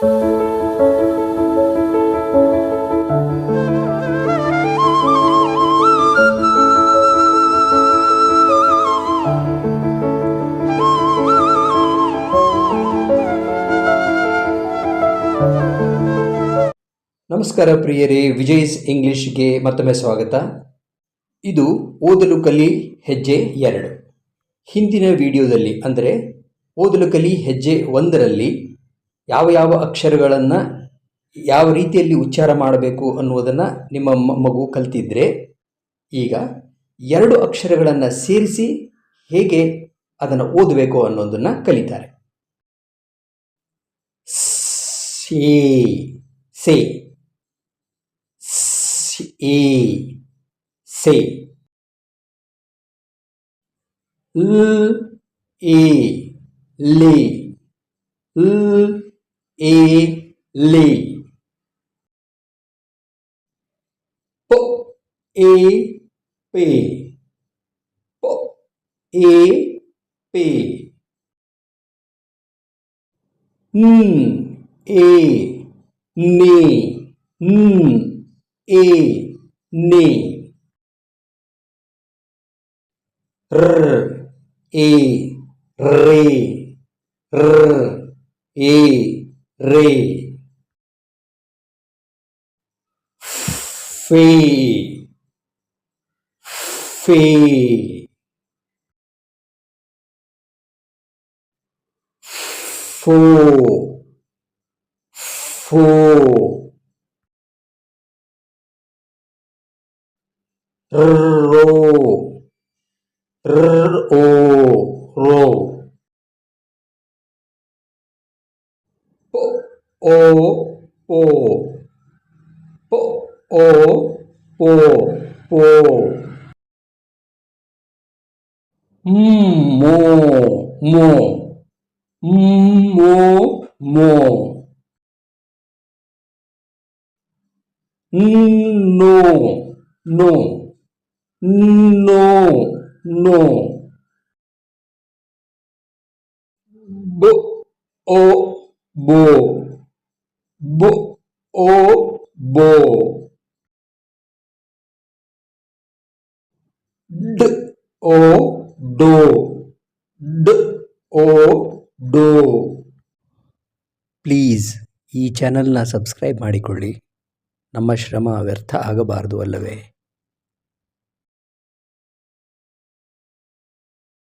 ನಮಸ್ಕಾರ ಪ್ರಿಯರೇ, ವಿಜಯ್ಸ್ ಇಂಗ್ಲಿಷ್ಗೆ ಮತ್ತೊಮ್ಮೆ ಸ್ವಾಗತ. ಇದು ಓದಲು ಕಲಿ ಹೆಜ್ಜೆ ಎರಡು. ಹಿಂದಿನ ವಿಡಿಯೋದಲ್ಲಿ, ಅಂದರೆ ಓದಲು ಕಲಿ ಹೆಜ್ಜೆ ಒಂದರಲ್ಲಿ ಯಾವ ಯಾವ ಅಕ್ಷರಗಳನ್ನು ಯಾವ ರೀತಿಯಲ್ಲಿ ಉಚ್ಚಾರ ಮಾಡಬೇಕು ಅನ್ನುವುದನ್ನು ನಿಮ್ಮ ಮಗು ಕಲ್ತಿದ್ರೆ ಈಗ ಎರಡು ಅಕ್ಷರಗಳನ್ನು ಸೇರಿಸಿ ಹೇಗೆ ಅದನ್ನು ಓದಬೇಕು ಅನ್ನೋದನ್ನು ಕಲಿತಾರೆ. Say A say. ಎ, ಲೇ, ಲ್ A lay. P A pay. P A pay. N A nay. N A nay. R A ray. R A re fi fi fu fu ro ro o o p o p p m m m m m no no no no bo o bo b O ಬೋ d O ಡೋ d O ಡೋ please ಈ ಚಾನಲ್ನ subscribe ಮಾಡಿಕೊಳ್ಳಿ. ನಮ್ಮ ಶ್ರಮ ವ್ಯರ್ಥ ಆಗಬಾರದು ಅಲ್ಲವೇ?